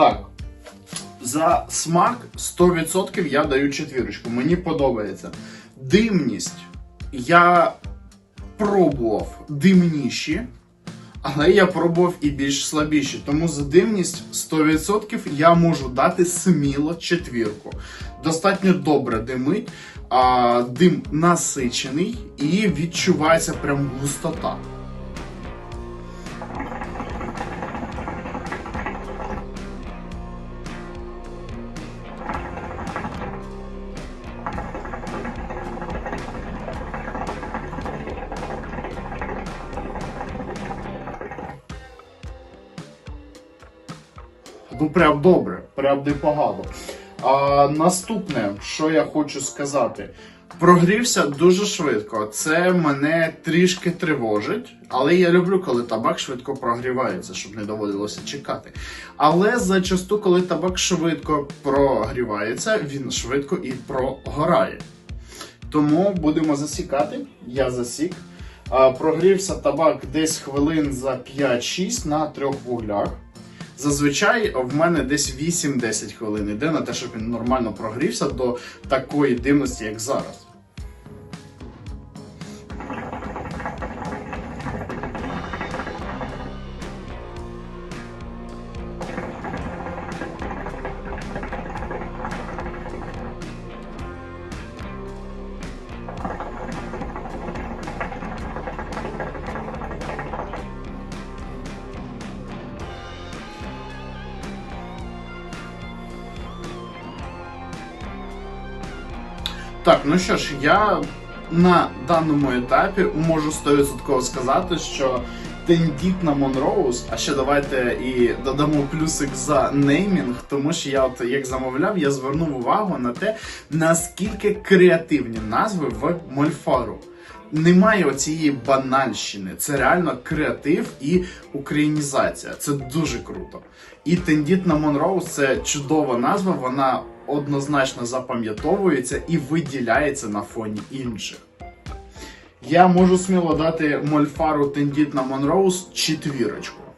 Так. За смак 100% я даю четвірочку. Мені подобається. Димність. Я пробував димніші, але я пробував і більш слабіші. Тому за димність 100% я можу дати сміло четвірку. Достатньо добре димить, а дим насичений і відчувається прям густота. Ну, прям добре, прям непогано. А, наступне, що я хочу сказати. Прогрівся дуже швидко. Це мене трішки тривожить, але я люблю, коли табак швидко прогрівається, щоб не доводилося чекати. Але зачасту, коли табак швидко прогрівається, він швидко і прогорає. Тому будемо засікати. Я засік. Прогрівся табак десь хвилин за 5-6 на трьох вуглях. Зазвичай в мене десь 8-10 хвилин іде на те, щоб він нормально прогрівся до такої димності, як зараз. Так, ну що ж, я на даному етапі можу 100% сказати, що тендітна Монроуз, а ще давайте і додамо плюсик за неймінг, тому що я от як замовляв, я звернув увагу на те, наскільки креативні назви в Мольфару. Немає оцієї банальщини. Це реально креатив і українізація. Це дуже круто. І тендітна Монроуз це чудова назва. Вона однозначно запам'ятовується і виділяється на фоні інших. Я можу сміло дати Мольфару Тендітна Монроуз четвірочку.